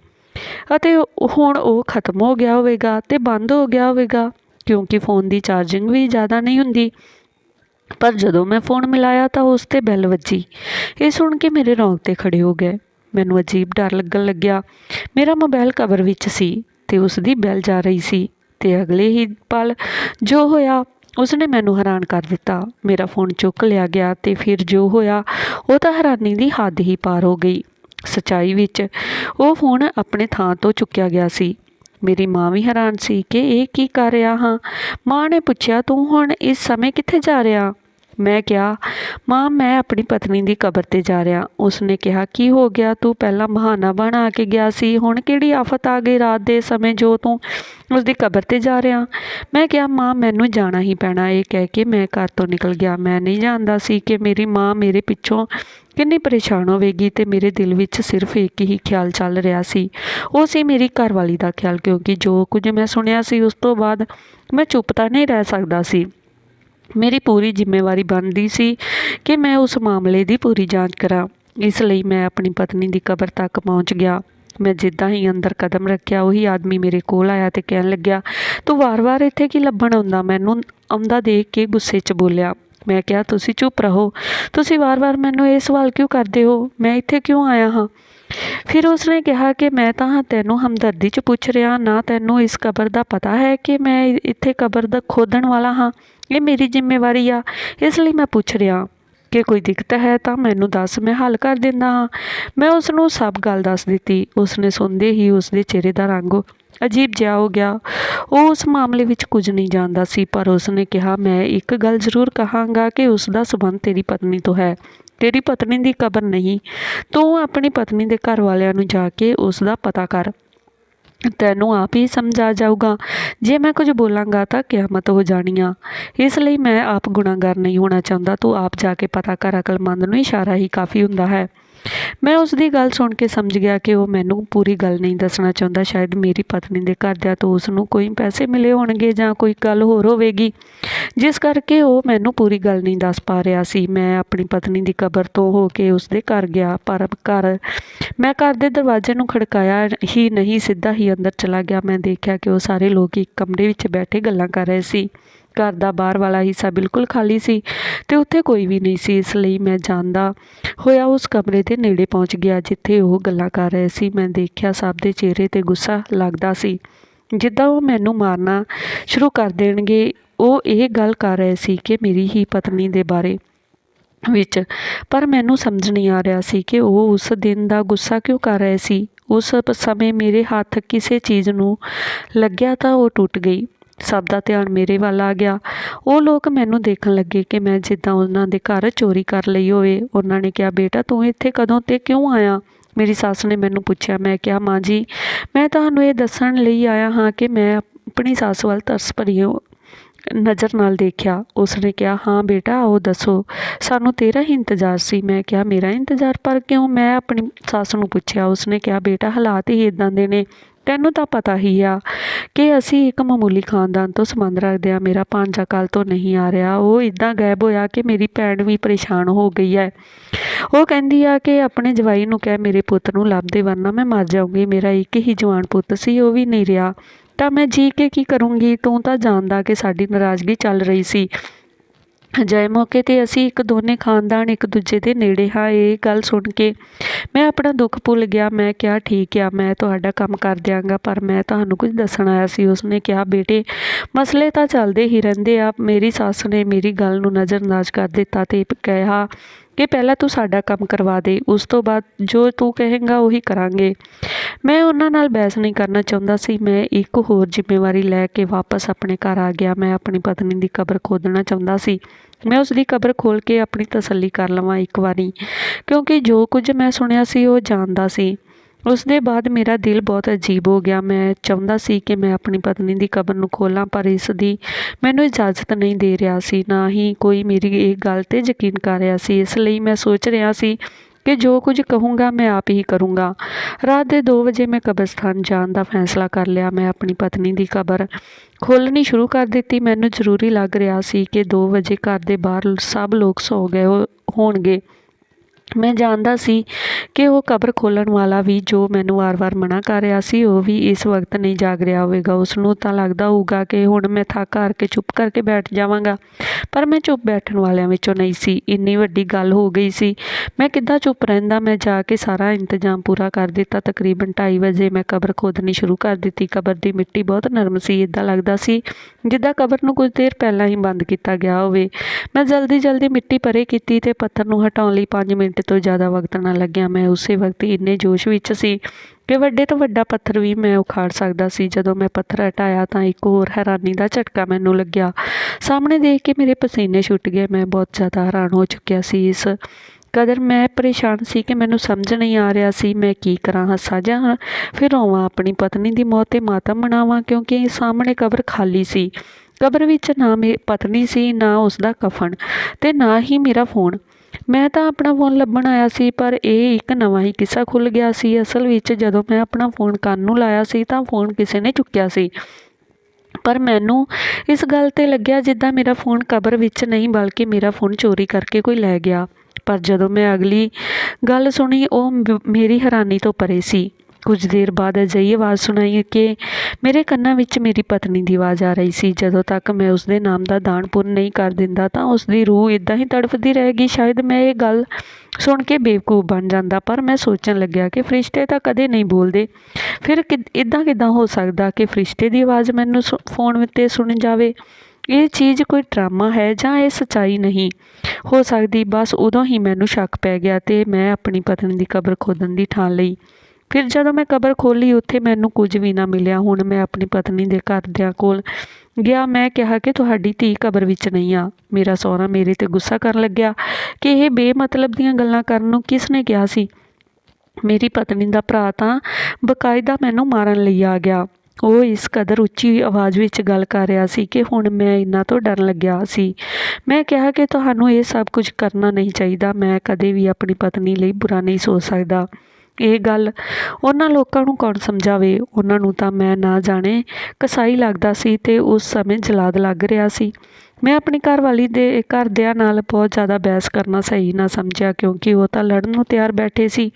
ਅਤੇ ਹੁਣ ਉਹ ਖਤਮ ਹੋ ਗਿਆ ਹੋਵੇਗਾ ਤੇ ਬੰਦ ਹੋ ਗਿਆ ਹੋਵੇਗਾ, ਕਿਉਂਕਿ ਫੋਨ ਦੀ ਚਾਰਜਿੰਗ ਵੀ ਜ਼ਿਆਦਾ ਨਹੀਂ ਹੁੰਦੀ। ਪਰ ਜਦੋਂ ਮੈਂ ਫੋਨ ਮਿਲਾਇਆ ਤਾਂ ਉਸ ਤੇ ਬੈਲ ਵੱਜੀ। ਇਹ ਸੁਣ ਕੇ ਮੇਰੇ ਰੌਂਗਟੇ ਖੜੇ ਹੋ ਗਏ। ਮੈਨੂੰ ਅਜੀਬ ਡਰ ਲੱਗਣ ਲੱਗਿਆ। ਮੇਰਾ ਮੋਬਾਈਲ ਕਵਰ ਵਿੱਚ ਸੀ। ਤੇ ਉਸ ਦੀ ਬੈਲ ਜਾ ਰਹੀ ਸੀ ਤੇ ਅਗਲੇ ਹੀ ਪਲ ਜੋ ਹੋਇਆ, ਉਸਨੇ ਮੈਨੂੰ ਹੈਰਾਨ ਕਰ ਦਿੱਤਾ। ਮੇਰਾ ਫੋਨ ਚੁੱਕ ਲਿਆ ਗਿਆ ਤੇ ਫਿਰ ਜੋ ਹੋਇਆ, ਉਹ ਤਾਂ ਹੈਰਾਨੀ ਦੀ ਹੱਦ ਹੀ ਪਾਰ ਹੋ ਗਈ। ਸਚਾਈ ਵਿੱਚ ਉਹ ਫੋਨ ਆਪਣੇ ਥਾਂ ਤੋਂ ਚੁੱਕਿਆ ਗਿਆ ਸੀ। ਮੇਰੀ ਮਾਂ ਵੀ ਹੈਰਾਨ ਸੀ ਕਿ ਇਹ ਕੀ ਕਰ ਰਿਹਾ ਹਾਂ? ਮਾਂ ਨੇ ਪੁੱਛਿਆ, ਤੂੰ ਹੁਣ ਇਸ ਸਮੇਂ ਕਿੱਥੇ ਜਾ ਰਿਹਾ? ਮੈਂ ਕਿਹਾ, ਮਾਂ, ਮੈਂ ਆਪਣੀ ਪਤਨੀ ਦੀ ਕਬਰ ਤੇ ਜਾ ਰਿਹਾ। ਉਸਨੇ ਕਿਹਾ, ਕੀ ਹੋ ਗਿਆ? ਤੂੰ ਪਹਿਲਾਂ ਬਹਾਨਾ ਬਣਾ ਕੇ ਗਿਆ ਸੀ। ਹੁਣ ਕਿਹੜੀ ਆਫਤ ਆ ਗਈ ਰਾਤ ਦੇ ਸਮੇਂ ਜੋ ਤੂੰ ਉਸਦੀ ਕਬਰ ਤੇ ਜਾ ਰਿਹਾ? ਮੈਂ ਕਿਹਾ, ਮਾਂ, ਮੈਨੂੰ ਜਾਣਾ ਹੀ ਪੈਣਾ। ਇਹ ਕਹਿ ਕੇ ਮੈਂ ਘਰ ਤੋਂ ਨਿਕਲ ਗਿਆ। ਮੈਂ ਨਹੀਂ ਜਾਣਦਾ ਸੀ ਕਿ ਮੇਰੀ ਮਾਂ ਮੇਰੇ ਪਿੱਛੋਂ ਕਿੰਨੀ ਪਰੇਸ਼ਾਨ ਹੋਵੇਗੀ ਤੇ ਮੇਰੇ ਦਿਲ ਵਿੱਚ ਸਿਰਫ ਇੱਕ ਹੀ ਖਿਆਲ ਚੱਲ ਰਿਹਾ ਸੀ। ਉਹ ਸੀ ਮੇਰੀ ਘਰਵਾਲੀ ਦਾ ਖਿਆਲ, ਕਿਉਂਕਿ ਜੋ ਕੁਝ ਮੈਂ ਸੁਣਿਆ ਸੀ ਉਸ ਤੋਂ ਬਾਅਦ ਮੈਂ ਚੁੱਪ ਤਾਂ ਨਹੀਂ ਰਹਿ ਸਕਦਾ ਸੀ। ਮੇਰੀ ਪੂਰੀ ਜ਼ਿੰਮੇਵਾਰੀ ਬਣਦੀ ਸੀ ਕਿ ਮੈਂ ਉਸ ਮਾਮਲੇ ਦੀ ਪੂਰੀ ਜਾਂਚ ਕਰਾਂ। ਇਸ ਲਈ ਮੈਂ ਆਪਣੀ ਪਤਨੀ ਦੀ ਕਬਰ ਤੱਕ ਪਹੁੰਚ ਗਿਆ। ਮੈਂ ਜਿੱਦਾਂ ਹੀ ਅੰਦਰ ਕਦਮ ਰੱਖਿਆ, ਉਹੀ ਆਦਮੀ ਮੇਰੇ ਕੋਲ ਆਇਆ ਤੇ ਕਹਿਣ ਲੱਗਿਆ, ਤੂੰ ਵਾਰ-ਵਾਰ ਇੱਥੇ ਕੀ ਲੱਭਣ ਆਉਂਦਾ? ਮੈਨੂੰ ਆਉਂਦਾ ਦੇਖ ਕੇ ਗੁੱਸੇ 'ਚ ਬੋਲਿਆ, ਮੈਂ ਕਿਹਾ, ਤੁਸੀਂ ਚੁੱਪ ਰਹੋ। ਤੁਸੀਂ ਵਾਰ-ਵਾਰ ਮੈਨੂੰ ਇਹ ਸਵਾਲ ਕਿਉਂ ਕਰਦੇ ਹੋ? ਮੈਂ ਇੱਥੇ ਕਿਉਂ ਆਇਆ ਹਾਂ? ਫਿਰ ਉਸਨੇ ਕਿਹਾ ਕਿ ਮੈਂ ਤਾਂ ਤੈਨੂੰ ਹਮਦਰਦੀ 'ਚ ਪੁੱਛ ਰਿਹਾ, ਨਾ ਤੈਨੂੰ ਇਸ ਕਬਰ ਦਾ ਪਤਾ ਹੈ ਕਿ ਮੈਂ ਇੱਥੇ ਕਬਰ ਦਾ ਖੋਦਣ ਵਾਲਾ ਹਾਂ। ਇਹ ਮੇਰੀ ਜ਼ਿੰਮੇਵਾਰੀ ਆ। ਇਸ ਲਈ ਮੈਂ ਪੁੱਛ ਰਿਹਾ ਕਿ ਕੋਈ ਦਿੱਕਤ ਹੈ ਤਾਂ ਮੈਨੂੰ ਦੱਸ, ਮੈਂ ਹੱਲ ਕਰ ਦਿੰਦਾ ਹਾਂ। ਮੈਂ ਉਸ ਨੂੰ ਸਭ ਗੱਲ ਦੱਸ ਦਿੱਤੀ। ਉਸਨੇ ਸੁਣਦੇ ਹੀ ਉਸਦੇ ਚਿਹਰੇ ਦਾ ਰੰਗ ਅਜੀਬ ਜਿਹਾ ਹੋ ਗਿਆ। ਉਹ ਉਸ ਮਾਮਲੇ ਵਿੱਚ ਕੁਝ ਨਹੀਂ ਜਾਣਦਾ ਸੀ, ਪਰ ਉਸਨੇ ਕਿਹਾ, ਮੈਂ ਇੱਕ ਗੱਲ ਜ਼ਰੂਰ ਕਹਾਂਗਾ ਕਿ ਉਸ ਦਾ ਸਬੰਧ ਤੇਰੀ ਪਤਨੀ ਤੋਂ ਹੈ। ਤੇਰੀ ਪਤਨੀ ਦੀ ਕਬਰ ਨਹੀਂ। ਤੂੰ ਆਪਣੀ ਪਤਨੀ ਦੇ ਘਰ ਵਾਲਿਆਂ ਨੂੰ ਜਾ ਕੇ ਉਸ ਦਾ ਪਤਾ ਕਰ। ਤੈਨੂੰ ਆਪ ਹੀ ਸਮਝਾ ਜਾਊਗਾ। ਜੇ ਮੈਂ ਕੁਝ ਬੋਲਾਂਗਾ ਤਾਂ ਕਿਆਮਤ ਹੋ ਜਾਣੀ ਆ। ਇਸ ਲਈ ਮੈਂ ਆਪ ਗੁਨਾਹਗਾਰ ਨਹੀਂ ਹੋਣਾ ਚਾਹੁੰਦਾ। ਤੂੰ ਆਪ ਜਾ ਕੇ ਪਤਾ ਕਰ। ਅਕਲਮੰਦ ਨੂੰ ਇਸ਼ਾਰਾ ਹੀ ਕਾਫੀ ਹੁੰਦਾ ਹੈ। ਮੈਂ ਉਸ ਦੀ ਗੱਲ ਸੁਣ ਕੇ ਸਮਝ ਗਿਆ ਕਿ ਉਹ ਮੈਨੂੰ ਪੂਰੀ ਗੱਲ ਨਹੀਂ ਦੱਸਣਾ ਚਾਹੁੰਦਾ। ਸ਼ਾਇਦ ਮੇਰੀ ਪਤਨੀ ਦੇ ਘਰਦਿਆਂ ਤੋਂ ਉਸ ਨੂੰ ਕੋਈ ਪੈਸੇ ਮਿਲੇ ਹੋਣਗੇ ਜਾਂ ਕੋਈ ਗੱਲ ਹੋਰ ਹੋਵੇਗੀ। ਜਿਸ ਕਰਕੇ ਉਹ ਮੈਨੂੰ ਪੂਰੀ ਗੱਲ ਨਹੀਂ ਦੱਸ ਪਾ ਰਿਹਾ ਸੀ। ਮੈਂ ਆਪਣੀ ਪਤਨੀ ਦੀ ਕਬਰ ਤੋਂ ਹੋ ਕੇ ਉਸ ਦੇ ਘਰ ਗਿਆ, ਪਰ ਘਰ ਮੈਂ ਘਰ ਦੇ ਦਰਵਾਜ਼ੇ ਨੂੰ ਖੜਕਾਇਆ ਹੀ ਨਹੀਂ, ਸਿੱਧਾ ਹੀ ਅੰਦਰ ਚਲਾ ਗਿਆ। ਮੈਂ ਦੇਖਿਆ ਕਿ ਉਹ ਸਾਰੇ ਲੋਕ ਇੱਕ ਕਮਰੇ ਵਿੱਚ ਬੈਠੇ ਗੱਲਾਂ ਕਰ ਰਹੇ ਸੀ। ਘਰ ਦਾ ਬਾਹਰ ਵਾਲਾ ਹਿੱਸਾ ਬਿਲਕੁਲ ਖਾਲੀ ਸੀ ਤੇ ਉੱਥੇ ਕੋਈ ਵੀ ਨਹੀਂ ਸੀ, ਇਸ ਲਈ ਮੈਂ ਜਾਂਦਾ ਹੋਇਆ ਉਸ ਕਮਰੇ ਦੇ ਨੇੜੇ ਪਹੁੰਚ ਗਿਆ ਜਿੱਥੇ ਉਹ ਗੱਲਾਂ ਕਰ ਰਹੇ ਸੀ। ਮੈਂ ਦੇਖਿਆ ਸਭ ਦੇ ਚਿਹਰੇ ਤੇ ਗੁੱਸਾ ਲੱਗਦਾ ਸੀ। ਜਿੱਦਾਂ ਉਹ ਮੈਨੂੰ ਮਾਰਨਾ ਸ਼ੁਰੂ ਕਰ ਦੇਣਗੇ, ਉਹ ਇਹ ਗੱਲ ਕਰ ਰਹੇ ਸੀ ਕਿ ਮੇਰੀ ਹੀ ਪਤਨੀ ਦੇ ਬਾਰੇ ਵਿੱਚ। ਪਰ ਮੈਨੂੰ ਸਮਝ ਨਹੀਂ ਆ ਰਿਹਾ ਸੀ ਕਿ ਉਹ ਉਸ ਦਿਨ ਦਾ ਗੁੱਸਾ ਕਿਉਂ ਕਰ ਰਹੇ ਸੀ। ਉਸ ਸਮੇਂ ਮੇਰੇ ਹੱਥ ਕਿਸੇ ਚੀਜ਼ ਨੂੰ ਲੱਗਿਆ ਤਾਂ ਉਹ ਟੁੱਟ ਗਈ। ਸਭ ਦਾ ਧਿਆਨ ਮੇਰੇ ਵੱਲ ਆ ਗਿਆ। ਉਹ ਲੋਕ ਮੈਨੂੰ ਦੇਖਣ ਲੱਗੇ ਕਿ ਮੈਂ ਜਿੱਦਾਂ ਉਹਨਾਂ ਦੇ ਘਰ ਚੋਰੀ ਕਰ ਲਈ ਹੋਵੇ। ਉਹਨਾਂ ਨੇ ਕਿਹਾ, ਬੇਟਾ, ਤੂੰ ਇੱਥੇ ਕਦੋਂ ਤੇ ਕਿਉਂ ਆਇਆ? ਮੇਰੀ ਸੱਸ ਨੇ ਮੈਨੂੰ ਪੁੱਛਿਆ। ਮੈਂ ਕਿਹਾ, ਮਾਂ ਜੀ, ਮੈਂ ਤੁਹਾਨੂੰ ਇਹ ਦੱਸਣ ਲਈ ਆਇਆ ਹਾਂ ਕਿ ਮੈਂ ਆਪਣੀ ਸੱਸ ਵੱਲ ਤਰਸ ਭਰੀ ਨਜ਼ਰ ਨਾਲ ਦੇਖਿਆ। ਉਸਨੇ ਕਿਹਾ, ਹਾਂ ਬੇਟਾ ਉਹ ਦੱਸੋ। ਸਾਨੂੰ ਤੇਰਾ ਹੀ ਇੰਤਜ਼ਾਰ ਸੀ। ਮੈਂ ਕਿਹਾ, ਮੇਰਾ ਇੰਤਜ਼ਾਰ ਪਰ ਕਿਉਂ? ਮੈਂ ਆਪਣੀ ਸੱਸ ਨੂੰ ਪੁੱਛਿਆ। ਉਸਨੇ ਕਿਹਾ, ਬੇਟਾ, ਹਾਲਾਤ ਹੀ ਇਦਾਂ ਦੇ ਨੇ। ਤੈਨੂੰ ਤਾਂ ਪਤਾ ਹੀ ਆ ਕਿ ਅਸੀਂ ਇੱਕ ਮਾਮੂਲੀ ਖਾਨਦਾਨ ਤੋਂ ਸੰਬੰਧ ਰੱਖਦੇ ਆ, ਮੇਰਾ ਭਾਂਜਾ ਕੱਲ ਤੋਂ ਨਹੀਂ ਆ ਰਿਹਾ। ਉਹ ਇਦਾਂ ਗਾਇਬ ਹੋਇਆ ਕਿ ਮੇਰੀ ਭੈਣ ਵੀ ਪਰੇਸ਼ਾਨ ਹੋ ਗਈ ਹੈ ਉਹ ਕਹਿੰਦੀ ਆ ਕਿ ਆਪਣੇ ਜਵਾਈ ਨੂੰ ਕਹਿ, ਮੇਰੇ ਪੁੱਤ ਨੂੰ ਲੱਭ ਦੇ ਵਰਨਾ ਮੈਂ ਮਰ ਜਾਊਂਗੀ। ਮੇਰਾ ਇੱਕ ਹੀ ਜਵਾਨ ਪੁੱਤ ਸੀ, ਉਹ ਵੀ ਨਹੀਂ ਰਿਹਾ। ਤਾਂ ਮੈਂ ਜੀ ਕੇ ਕੀ ਕਰੂੰਗੀ? ਤੂੰ ਤਾਂ ਜਾਣਦਾ ਕਿ ਸਾਡੀ ਨਾਰਾਜ਼ਗੀ ਚੱਲ ਰਹੀ ਸੀ। ਅਜਿਹੇ ਮੌਕੇ ਤੇ ਅਸੀਂ ਇੱਕ ਦੋਨੇ ਖਾਨਦਾਨ ਇੱਕ ਦੂਜੇ ਦੇ ਨੇੜੇ ਹਾਂ। ਇਹ ਗੱਲ ਸੁਣ ਕੇ ਮੈਂ ਆਪਣਾ ਦੁੱਖ ਭੁੱਲ ਗਿਆ। ਮੈਂ ਕਿਹਾ, ਠੀਕ ਆ, ਮੈਂ ਤੁਹਾਡਾ ਕੰਮ ਕਰ ਦਿਆਂਗਾ, ਪਰ ਮੈਂ ਤੁਹਾਨੂੰ ਕੁਝ ਦੱਸਣ ਆਇਆ ਸੀ। ਉਸਨੇ ਕਿਹਾ, ਬੇਟੇ, ਮਸਲੇ ਤਾਂ ਚੱਲਦੇ ਹੀ ਰਹਿੰਦੇ ਆ। ਮੇਰੀ ਸੱਸ ਨੇ ਮੇਰੀ ਗੱਲ ਨੂੰ ਨਜ਼ਰਅੰਦਾਜ਼ ਕਰ ਦਿੱਤਾ ਤੇ ਕਿਹਾ ਕਿ ਪਹਿਲਾਂ ਤੂੰ ਸਾਡਾ ਕੰਮ ਕਰਵਾ ਦੇ, ਉਸ ਤੋਂ ਬਾਅਦ ਜੋ ਤੂੰ ਕਹੇਂਗਾ ਉਹੀ ਕਰਾਂਗੇ। ਮੈਂ ਉਹਨਾਂ ਨਾਲ ਬਹਿਸ ਨਹੀਂ ਕਰਨਾ ਚਾਹੁੰਦਾ ਸੀ, ਮੈਂ ਇੱਕ ਹੋਰ ਜ਼ਿੰਮੇਵਾਰੀ ਲੈ ਕੇ ਵਾਪਸ ਆਪਣੇ ਘਰ ਆ ਗਿਆ। ਮੈਂ ਆਪਣੀ ਪਤਨੀ ਦੀ ਕਬਰ ਖੋਦਣਾ ਚਾਹੁੰਦਾ ਸੀ। ਮੈਂ ਉਸ ਦੀ ਕਬਰ ਖੋਲ ਕੇ ਆਪਣੀ ਤਸੱਲੀ ਕਰ ਲਵਾਂ ਇੱਕ ਵਾਰੀ, ਕਿਉਂਕਿ ਜੋ ਕੁਝ ਮੈਂ ਸੁਣਿਆ ਸੀ ਉਹ ਜਾਣਦਾ ਸੀ। ਉਸ ਦੇ ਬਾਅਦ ਮੇਰਾ ਦਿਲ ਬਹੁਤ ਅਜੀਬ ਹੋ ਗਿਆ। ਮੈਂ ਚਾਹੁੰਦਾ ਸੀ ਕਿ ਮੈਂ ਆਪਣੀ ਪਤਨੀ ਦੀ ਕਬਰ ਨੂੰ ਖੋਲਾਂ, ਪਰ ਇਸ ਦੀ ਮੈਨੂੰ ਇਜਾਜ਼ਤ ਨਹੀਂ ਦੇ ਰਿਹਾ ਸੀ। ਨਾ ਹੀ ਕੋਈ ਮੇਰੀ ਇਹ ਗੱਲ ਤੇ ਯਕੀਨ ਕਰ ਰਿਹਾ ਸੀ। ਇਸ ਲਈ ਮੈਂ ਸੋਚ ਰਿਹਾ ਸੀ ਕਿ ਜੋ ਕੁਝ ਕਹੂੰਗਾ ਮੈਂ ਆਪ ਹੀ ਕਰੂੰਗਾ। ਰਾਤ ਦੇ 2 ਵਜੇ ਮੈਂ ਕਬਰਸਤਾਨ ਜਾਣ ਦਾ ਫੈਸਲਾ ਕਰ ਲਿਆ। ਮੈਂ ਆਪਣੀ ਪਤਨੀ ਦੀ ਕਬਰ ਖੋਲਣੀ ਸ਼ੁਰੂ ਕਰ ਦਿੱਤੀ। ਮੈਨੂੰ ਜ਼ਰੂਰੀ ਲੱਗ ਰਿਹਾ ਸੀ ਕਿ 2 ਵਜੇ ਘਰ ਦੇ ਬਾਹਰ ਸਭ ਲੋਕ ਸੌ ਗਏ ਹੋਣਗੇ। ਮੈਂ ਜਾਣਦਾ ਸੀ ਕਿ ਉਹ ਕਬਰ ਖੋਲ੍ਹਣ ਵਾਲਾ ਵੀ ਜੋ ਮੈਨੂੰ ਵਾਰ-ਵਾਰ ਮਨਾ ਕਰ ਰਿਹਾ ਸੀ, ਉਹ ਵੀ ਇਸ ਵਕਤ ਨਹੀਂ ਜਾਗ ਰਿਹਾ ਹੋਵੇਗਾ। ਉਸ ਨੂੰ ਤਾਂ ਲੱਗਦਾ ਹੋਊਗਾ ਕਿ ਹੁਣ ਮੈਂ ਥੱਕ ਹਾਰ ਕੇ ਚੁੱਪ ਕਰਕੇ ਬੈਠ ਜਾਵਾਂਗਾ, ਪਰ ਮੈਂ ਚੁੱਪ ਬੈਠਣ ਵਾਲਿਆਂ ਵਿੱਚੋਂ ਨਹੀਂ ਸੀ। ਇੰਨੀ ਵੱਡੀ ਗੱਲ ਹੋ ਗਈ ਸੀ। ਮੈਂ ਕਿੱਦਾਂ ਚੁੱਪ ਰਹਿੰਦਾ? ਮੈਂ ਜਾ ਕੇ ਸਾਰਾ ਇੰਤਜ਼ਾਮ ਪੂਰਾ ਕਰ ਦਿੱਤਾ। ਤਕਰੀਬਨ 2:30 ਵਜੇ ਮੈਂ ਕਬਰ ਖੋਦਣੀ ਸ਼ੁਰੂ ਕਰ ਦਿੱਤੀ। ਕਬਰ ਦੀ ਮਿੱਟੀ ਬਹੁਤ ਨਰਮ ਸੀ। ਇਦਾਂ ਲੱਗਦਾ ਸੀ ਜਿੱਦਾਂ ਕਬਰ ਨੂੰ ਕੁਝ ਦੇਰ ਪਹਿਲਾਂ ਹੀ ਬੰਦ ਕੀਤਾ ਗਿਆ ਹੋਵੇ। ਮੈਂ ਜਲਦੀ ਜਲਦੀ ਮਿੱਟੀ ਪਰੇ ਕੀਤੀ ਤੇ ਪੱਥਰ ਨੂੰ ਹਟਾਉਣ ਲਈ 5 ਮਿੰਟ ਤੋਂ ਜ਼ਿਆਦਾ ਵਕਤ ਨਾ ਲੱਗਿਆ, ਮੈਂ ਉਸੇ ਵਕਤ ਇੰਨੇ ਜੋਸ਼ ਵਿੱਚ ਸੀ ਕਿ ਵੱਡੇ ਤੋਂ ਵੱਡਾ ਪੱਥਰ ਵੀ ਮੈਂ ਉਖਾੜ ਸਕਦਾ ਸੀ। ਜਦੋਂ ਮੈਂ ਪੱਥਰ ਹਟਾਇਆ ਤਾਂ ਇੱਕ ਹੋਰ ਹੈਰਾਨੀ ਦਾ ਝਟਕਾ ਮੈਨੂੰ ਲੱਗਿਆ। ਸਾਹਮਣੇ ਦੇਖ ਕੇ ਮੇਰੇ ਪਸੀਨੇ ਛੁੱਟ ਗਏ, ਮੈਂ ਬਹੁਤ ਜ਼ਿਆਦਾ ਹੈਰਾਨ ਹੋ ਚੁੱਕਿਆ ਸੀ। ਇਸ ਕਦਰ ਮੈਂ ਪਰੇਸ਼ਾਨ ਸੀ ਕਿ ਮੈਨੂੰ ਸਮਝ ਨਹੀਂ ਆ ਰਿਹਾ ਸੀ, ਮੈਂ ਕੀ ਕਰਾਂ, ਹੱਸਾਂ ਜਾਂ ਫਿਰ ਰੋਵਾਂ। ਆਪਣੀ ਪਤਨੀ ਦੀ ਮੌਤ ਤੇ ਮਾਤਮ ਮਨਾਵਾਂ, ਕਿਉਂਕਿ ਸਾਹਮਣੇ ਕਬਰ ਖਾਲੀ ਸੀ। ਕਬਰ ਵਿੱਚ ਨਾ ਮੇਰੀ ਪਤਨੀ ਸੀ, ਨਾ ਉਸ ਦਾ ਕਫਨ ਤੇ ਨਾ ਹੀ ਮੇਰਾ ਫੋਨ। ਮੈਂ ਤਾਂ ਆਪਣਾ ਫੋਨ ਲੱਭਣ ਆਇਆ ਸੀ, ਪਰ ਇਹ ਇੱਕ ਨਵਾਂ ਹੀ ਕਿੱਸਾ ਖੁੱਲ੍ਹ ਗਿਆ ਸੀ। ਅਸਲ ਵਿੱਚ ਜਦੋਂ ਮੈਂ ਆਪਣਾ ਫੋਨ ਕੰਨ ਨੂੰ ਲਾਇਆ ਸੀ, ਤਾਂ ਫੋਨ ਕਿਸੇ ਨੇ ਚੁੱਕਿਆ ਸੀ। ਪਰ ਮੈਨੂੰ ਇਸ ਗੱਲ ਤੇ ਲੱਗਿਆ ਜਿੱਦਾਂ ਮੇਰਾ ਫੋਨ ਕਬਰ ਵਿੱਚ ਨਹੀਂ, ਬਲਕਿ ਮੇਰਾ ਫੋਨ ਚੋਰੀ ਕਰਕੇ ਕੋਈ ਲੈ ਗਿਆ। ਪਰ ਜਦੋਂ ਮੈਂ ਅਗਲੀ ਗੱਲ ਸੁਣੀ, ਉਹ ਮੇਰੀ ਹੈਰਾਨੀ ਤੋਂ ਪਰੇ ਸੀ। ਕੁਝ ਦੇਰ ਬਾਅਦ ਅਜਿਹੀ ਆਵਾਜ਼ ਸੁਣਾਈ ਕਿ ਮੇਰੇ ਕੰਨਾਂ ਵਿੱਚ ਮੇਰੀ ਪਤਨੀ ਦੀ ਆਵਾਜ਼ ਆ ਰਹੀ ਸੀ। ਜਦੋਂ ਤੱਕ ਮੈਂ ਉਸ ਦੇ ਨਾਮ ਦਾ ਦਾਨ ਪੁੰਨ ਨਹੀਂ ਕਰ ਦਿੰਦਾ ਤਾਂ ਉਸ ਦੀ ਰੂਹ ਇਦਾਂ ਹੀ ਤੜਫਦੀ ਰਹੇਗੀ। ਸ਼ਾਇਦ ਮੈਂ ਇਹ ਗੱਲ ਸੁਣ ਕੇ ਬੇਵਕੂਫ ਬਣ ਜਾਂਦਾ, ਪਰ ਮੈਂ ਸੋਚਣ ਲੱਗਿਆ ਕਿ ਫਰਿਸ਼ਤੇ ਤਾਂ ਕਦੇ ਨਹੀਂ ਬੋਲਦੇ। ਫਿਰ ਇਦਾਂ ਕਿਦਾਂ ਹੋ ਸਕਦਾ ਕਿ ਫਰਿਸ਼ਤੇ ਦੀ ਆਵਾਜ਼ ਮੈਨੂੰ ਫੋਨ ਉੱਤੇ ਸੁਣ ਜਾਵੇ? ਇਹ ਚੀਜ਼ ਕੋਈ ਡਰਾਮਾ ਹੈ ਜਾਂ ਇਹ ਸਚਾਈ ਨਹੀਂ? ਹੋ ਸਕਦੀ, ਬਸ ਉਦੋਂ ਹੀ ਮੈਨੂੰ ਸ਼ੱਕ ਪੈ ਗਿਆ ਤੇ ਮੈਂ ਆਪਣੀ ਪਤਨੀ ਦੀ ਕਬਰ ਖੋਦਣ ਦੀ ਠਾਣ ਲਈ ਫਿਰ ਜਦੋਂ ਮੈਂ ਕਬਰ ਖੋਲੀ ਉੱਥੇ ਮੈਨੂੰ ਕੁਝ ਵੀ ਨਾ ਮਿਲਿਆ। ਹੁਣ ਮੈਂ ਆਪਣੀ ਪਤਨੀ ਦੇ ਘਰਦਿਆਂ ਕੋਲ ਗਿਆ। ਮੈਂ ਕਿਹਾ ਕਿ ਤੁਹਾਡੀ ਧੀ ਕਬਰ ਵਿੱਚ ਨਹੀਂ ਆ। ਮੇਰਾ ਸਹੁਰਾ ਮੇਰੇ ਤੇ ਗੁੱਸਾ ਕਰਨ ਲੱਗਿਆ ਕਿ ਇਹ ਬੇਮਤਲਬ ਦੀਆਂ ਗੱਲਾਂ ਕਰਨ ਨੂੰ ਕਿਸ ਨੇ ਕਿਹਾ ਸੀ? ਮੇਰੀ ਪਤਨੀ ਦਾ ਭਰਾ ਤਾਂ ਬਕਾਇਦਾ ਮੈਨੂੰ ਮਾਰਨ ਲਈ ਆ ਗਿਆ। ਉਹ ਇਸ ਕਦਰ ਉੱਚੀ ਆਵਾਜ਼ ਵਿੱਚ ਗੱਲ ਕਰ ਰਿਹਾ ਸੀ ਕਿ ਹੁਣ ਮੈਂ ਇਹਨਾਂ ਤੋਂ ਡਰਨ ਲੱਗਿਆ ਸੀ। ਮੈਂ ਕਿਹਾ ਕਿ ਤੁਹਾਨੂੰ ਇਹ ਸਭ ਕੁਝ ਕਰਨਾ ਨਹੀਂ ਚਾਹੀਦਾ। ਮੈਂ ਕਦੇ ਵੀ ਆਪਣੀ ਪਤਨੀ ਲਈ ਬੁਰਾ ਨਹੀਂ ਸੋਚ ਸਕਦਾ। ਇਹ ਗੱਲ। ਉਹਨਾਂ ਲੋਕਾਂ ਨੂੰ ਕੌਣ ਸਮਝਾਵੇ? ਉਹਨਾਂ ਨੂੰ ਤਾਂ ਮੈਂ ਨਾ ਜਾਣੇ। ਕਸਾਈ ਲੱਗਦਾ ਸੀ ਤੇ ਉਸ ਸਮੇਂ ਜਲਾਦ ਲੱਗ ਰਿਹਾ ਸੀ। ਮੈਂ ਆਪਣੀ ਘਰਵਾਲੀ ਦੇ ਘਰਦਿਆਂ ਨਾਲ ਬਹੁਤ ਜ਼ਿਆਦਾ ਬਹਿਸ ਕਰਨਾ ਸਹੀ ਨਾ ਸਮਝਿਆ ਕਿਉਂਕਿ ਉਹ ਤਾਂ ਲੜਨ ਨੂੰ ਤਿਆਰ ਬੈਠੇ ਸੀ।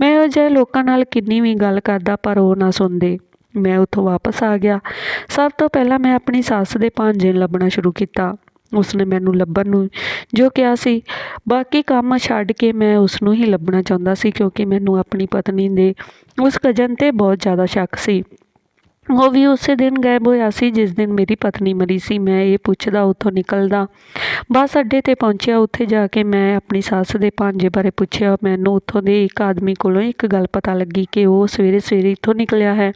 ਮੈਂ ਉਹ ਜਿਹੇ ਲੋਕਾਂ ਨਾਲ ਕਿੰਨੀ ਵੀ ਗੱਲ ਕਰਦਾ ਪਰ ਉਹ ਨਾ ਸੁਣਦੇ। ਮੈਂ ਉੱਥੋਂ ਵਾਪਸ ਆ ਗਿਆ। ਸਭ ਤੋਂ ਪਹਿਲਾਂ ਮੈਂ ਆਪਣੀ ਸੱਸ ਦੇ ਭਾਂਜੇ ਲੱਭਣਾ ਸ਼ੁਰੂ ਕੀਤਾ। ਉਸਨੇ ਮੈਨੂੰ ਲੱਭਣ ਨੂੰ ਜੋ ਕਿਹਾ ਸੀ। ਬਾਕੀ ਕੰਮ ਛੱਡ ਕੇ ਮੈਂ ਉਸ ਨੂੰ ਹੀ ਲੱਭਣਾ ਚਾਹੁੰਦਾ ਸੀ ਕਿਉਂਕਿ ਮੈਨੂੰ ਆਪਣੀ ਪਤਨੀ ਦੇ ਉਸ ਕਜਨ ਤੇ ਬਹੁਤ ਜ਼ਿਆਦਾ ਸ਼ੱਕ ਸੀ। ਉਹ ਵੀ ਉਸੇ ਦਿਨ ਗਾਇਬ ਹੋਇਆ ਸੀ, ਜਿਸ ਦਿਨ ਮੇਰੀ ਪਤਨੀ ਮਰੀ ਸੀ। ਮੈਂ ਇਹ ਪੁੱਛਦਾ, ਉੱਥੋਂ ਨਿਕਲਦਾ? ਬਸ ਅੱਡੇ ਤੇ ਪਹੁੰਚਿਆ। ਉੱਥੇ ਜਾ ਕੇ ਮੈਂ ਆਪਣੀ ਸੱਸ ਦੇ ਭਾਂਜੇ ਬਾਰੇ ਪੁੱਛਿਆ। ਮੈਨੂੰ ਉੱਥੋਂ ਦੇ ਇੱਕ ਆਦਮੀ ਕੋਲੋਂ ਇੱਕ ਗੱਲ ਪਤਾ ਲੱਗੀ ਕਿ ਉਹ ਸਵੇਰੇ ਸਵੇਰੇ ਇੱਥੋਂ ਨਿਕਲਿਆ ਹੈ।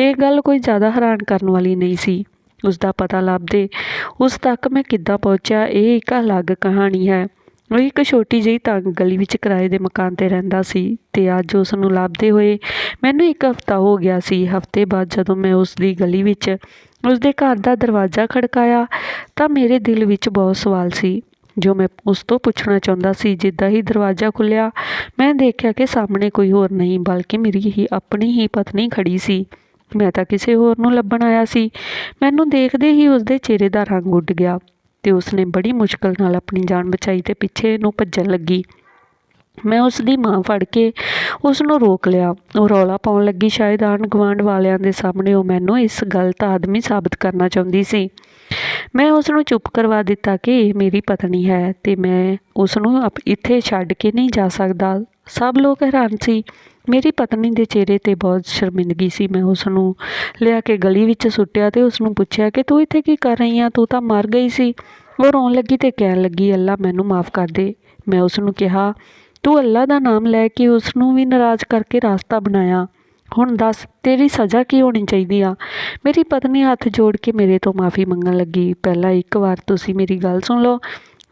ਇਹ ਗੱਲ ਕੋਈ ਜ਼ਿਆਦਾ ਹੈਰਾਨ ਕਰਨ ਵਾਲੀ ਨਹੀਂ ਸੀ। ਉਸ ਦਾ ਪਤਾ ਲੱਭਦੇ। ਉਸ ਤੱਕ ਮੈਂ ਕਿੱਦਾਂ ਪਹੁੰਚਿਆ, ਇਹ ਇੱਕ ਅਲੱਗ ਕਹਾਣੀ ਹੈ। ਉਹ ਇੱਕ ਛੋਟੀ ਜਿਹੀ ਤੰਗ ਗਲੀ ਵਿੱਚ ਕਿਰਾਏ ਦੇ ਮਕਾਨ ਤੇ ਰਹਿੰਦਾ ਸੀ ਤੇ ਅੱਜ ਉਸ ਨੂੰ ਲੱਭਦੇ ਹੋਏ ਮੈਨੂੰ ਇੱਕ ਹਫ਼ਤਾ ਹੋ ਗਿਆ ਸੀ। ਹਫ਼ਤੇ ਬਾਅਦ ਜਦੋਂ ਮੈਂ ਉਸ ਦੀ ਗਲੀ ਵਿੱਚ ਉਸ ਦੇ ਘਰ ਦਾ ਦਰਵਾਜ਼ਾ ਖੜਕਾਇਆ ਤਾਂ ਮੇਰੇ ਦਿਲ ਵਿੱਚ ਬਹੁਤ ਸਵਾਲ ਸੀ। ਜੋ ਮੈਂ ਉਸ ਤੋਂ ਪੁੱਛਣਾ ਚਾਹੁੰਦਾ ਸੀ, ਜਿੱਦਾਂ ਹੀ ਦਰਵਾਜ਼ਾ ਖੁੱਲਿਆ ਮੈਂ ਦੇਖਿਆ ਕਿ ਸਾਹਮਣੇ ਕੋਈ ਹੋਰ ਨਹੀਂ, ਬਲਕਿ ਮੇਰੀ ਹੀ, ਆਪਣੀ ਹੀ ਪਤਨੀ ਖੜੀ ਸੀ। ਮੈਂ ਤਾਂ ਕਿਸੇ ਹੋਰ ਨੂੰ ਲੱਭਣ ਆਇਆ ਸੀ। ਮੈਨੂੰ ਦੇਖਦੇ ਹੀ ਉਸਦੇ ਚਿਹਰੇ ਦਾ ਰੰਗ ਉੱਡ ਗਿਆ ਤੇ ਉਸਨੇ ਬੜੀ ਮੁਸ਼ਕਲ ਨਾਲ ਆਪਣੀ ਜਾਨ ਬਚਾਈ ਤੇ ਪਿੱਛੇ ਨੂੰ ਭੱਜਣ ਲੱਗੀ। ਮੈਂ ਉਸ ਦੀ ਮਾਂ ਫੜ ਕੇ ਉਸ ਨੂੰ ਰੋਕ ਲਿਆ। ਉਹ ਰੌਲਾ ਪਾਉਣ ਲੱਗੀ। ਸ਼ਾਇਦ ਆਂਢ ਗੁਆਂਢ ਵਾਲਿਆਂ ਦੇ ਸਾਹਮਣੇ ਉਹ ਮੈਨੂੰ ਇਸ ਗਲਤ ਆਦਮੀ ਸਾਬਤ ਕਰਨਾ ਚਾਹੁੰਦੀ ਸੀ। ਮੈਂ ਉਸ ਨੂੰ ਚੁੱਪ ਕਰਵਾ ਦਿੱਤਾ ਕਿ ਇਹ ਮੇਰੀ ਪਤਨੀ ਹੈ ਤੇ ਮੈਂ ਉਸ ਨੂੰ ਅਪ- ਇੱਥੇ ਛੱਡ ਕੇ ਨਹੀਂ ਜਾ ਸਕਦਾ। ਸਭ ਲੋਕ ਹੈਰਾਨ ਸੀ। ਮੇਰੀ ਪਤਨੀ ਦੇ ਚਿਹਰੇ ਤੇ ਬਹੁਤ ਸ਼ਰਮਿੰਦਗੀ ਸੀ। ਮੈਂ ਉਸ ਨੂੰ ਲਿਆ ਕੇ ਗਲੀ ਵਿੱਚ ਸੁੱਟਿਆ ਤੇ ਉਸ ਨੂੰ ਪੁੱਛਿਆ ਕਿ ਤੂੰ ਇੱਥੇ ਕੀ ਕਰ ਰਹੀ ਆ? ਤੂੰ ਤਾਂ ਮਰ ਗਈ ਸੀ। ਉਹ ਰੋਣ ਲੱਗੀ ਤੇ ਕਹਿਣ ਲੱਗੀ, ਅੱਲਾ ਮੈਨੂੰ ਮਾਫ ਕਰ ਦੇ। ਮੈਂ ਉਸ ਨੂੰ ਕਿਹਾ, ਤੂੰ ਅੱਲਾ ਦਾ ਨਾਮ ਲੈ ਕੇ ਉਸ ਨੂੰ ਵੀ ਨਾਰਾਜ਼ ਕਰਕੇ ਰਾਸਤਾ ਬਣਾਇਆ। ਹੁਣ ਦੱਸ, ਤੇਰੀ ਸਜ਼ਾ ਕੀ ਹੋਣੀ ਚਾਹੀਦੀ ਆ? ਮੇਰੀ ਪਤਨੀ ਹੱਥ ਜੋੜ ਕੇ ਮੇਰੇ ਤੋਂ ਮਾਫੀ ਮੰਗਣ ਲੱਗੀ। ਪਹਿਲਾਂ ਇੱਕ ਵਾਰ ਤੁਸੀਂ ਮੇਰੀ ਗੱਲ ਸੁਣ ਲਓ।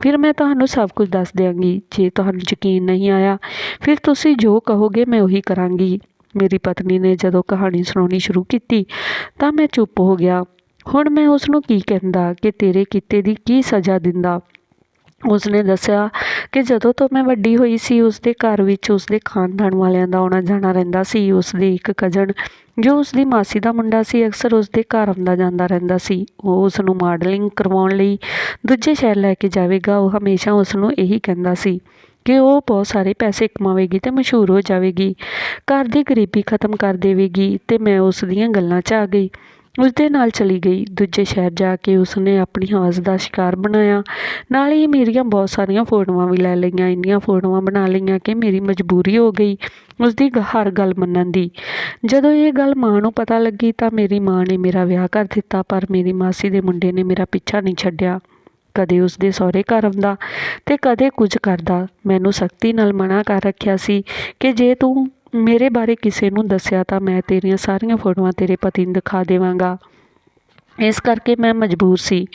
ਫਿਰ ਮੈਂ ਤੁਹਾਨੂੰ ਸਭ ਕੁਝ ਦੱਸ ਦਿਆਂਗੀ, ਜੇ ਤੁਹਾਨੂੰ ਯਕੀਨ ਨਹੀਂ ਆਇਆ, ਫਿਰ ਤੁਸੀਂ ਜੋ ਕਹੋਗੇ ਮੈਂ ਉਹੀ ਕਰਾਂਗੀ। ਮੇਰੀ ਪਤਨੀ ਨੇ ਜਦੋਂ ਕਹਾਣੀ ਸੁਣਾਉਣੀ ਸ਼ੁਰੂ ਕੀਤੀ, ਤਾਂ ਮੈਂ ਚੁੱਪ ਹੋ ਗਿਆ। ਹੁਣ ਮੈਂ ਉਸ ਨੂੰ ਕੀ ਕਹਿੰਦਾ ਕਿ ਤੇਰੇ ਕੀਤੇ ਦੀ ਕੀ ਸਜ਼ਾ ਦਿੰਦਾ? ਉਸਨੇ ਦੱਸਿਆ ਕਿ ਜਦੋਂ ਤੋਂ ਮੈਂ ਵੱਡੀ ਹੋਈ ਸੀ, ਉਸਦੇ ਘਰ ਵਿੱਚ ਉਸਦੇ ਖਾਨਦਾਨ ਵਾਲਿਆਂ ਦਾ ਆਉਣਾ ਜਾਣਾ ਰਹਿੰਦਾ ਸੀ। ਉਸਦੀ ਇੱਕ ਕਜ਼ਨ ਜੋ ਉਸਦੀ ਮਾਸੀ ਦਾ ਮੁੰਡਾ ਸੀ, ਅਕਸਰ ਉਸਦੇ ਘਰ ਆਉਂਦਾ ਜਾਂਦਾ ਰਹਿੰਦਾ ਸੀ। ਉਹ ਉਸ ਨੂੰ ਮਾਡਲਿੰਗ ਕਰਵਾਉਣ ਲਈ ਦੂਜੇ ਸ਼ਹਿਰ ਲੈ ਕੇ ਜਾਵੇਗਾ। ਉਹ ਹਮੇਸ਼ਾ ਉਸ ਨੂੰ ਇਹੀ ਕਹਿੰਦਾ ਸੀ ਕਿ ਉਹ ਬਹੁਤ ਸਾਰੇ ਪੈਸੇ ਕਮਾਵੇਗੀ ਤੇ ਮਸ਼ਹੂਰ ਹੋ ਜਾਵੇਗੀ। ਘਰ ਦੀ ਗਰੀਬੀ ਖਤਮ ਕਰ ਦੇਵੇਗੀ ਤੇ ਮੈਂ ਉਸ ਦੀਆਂ ਗੱਲਾਂ 'ਚ ਆ ਗਈ। ਉਸਦੇ ਨਾਲ ਚਲੀ ਗਈ। ਦੂਜੇ ਸ਼ਹਿਰ ਜਾ ਕੇ ਉਸਨੇ ਆਪਣੀ ਹਵਸ ਦਾ ਸ਼ਿਕਾਰ ਬਣਾਇਆ। ਨਾਲ ਹੀ ਮੇਰੀਆਂ ਬਹੁਤ ਸਾਰੀਆਂ ਫੋਟੋਆਂ ਵੀ ਲੈ ਲਈਆਂ। ਇੰਨੀਆਂ ਫੋਟੋਆਂ ਬਣਾ ਲਈਆਂ ਕਿ ਮੇਰੀ ਮਜਬੂਰੀ ਹੋ ਗਈ ਉਸਦੀ ਗ- ਹਰ ਗੱਲ ਮੰਨਣ ਦੀ। ਜਦੋਂ ਇਹ ਗੱਲ ਮਾਂ ਨੂੰ ਪਤਾ ਲੱਗੀ ਤਾਂ ਮੇਰੀ ਮਾਂ ਨੇ ਮੇਰਾ ਵਿਆਹ ਕਰ ਦਿੱਤਾ, ਪਰ ਮੇਰੀ ਮਾਸੀ ਦੇ ਮੁੰਡੇ ਨੇ ਮੇਰਾ ਪਿੱਛਾ ਨਹੀਂ ਛੱਡਿਆ। ਕਦੇ ਉਸਦੇ ਸਹੁਰੇ ਘਰ ਆਉਂਦਾ ਤੇ ਕਦੇ ਕੁਝ ਕਰਦਾ। ਮੈਨੂੰ ਸਖਤੀ ਨਾਲ ਮਨਾ ਕਰ ਰੱਖਿਆ ਸੀ ਕਿ ਜੇ ਤੂੰ ਮੇਰੇ ਬਾਰੇ ਕਿਸੇ ਨੂੰ ਦੱਸਿਆ ਤਾਂ ਮੈਂ ਤੇਰੀਆਂ ਸਾਰੀਆਂ ਫੋਟੋਆਂ ਤੇਰੇ ਪਤੀ ਨੂੰ ਦਿਖਾ ਦੇਵਾਂਗਾ। ਇਸ ਕਰਕੇ ਮੈਂ ਮਜਬੂਰ ਸੀ।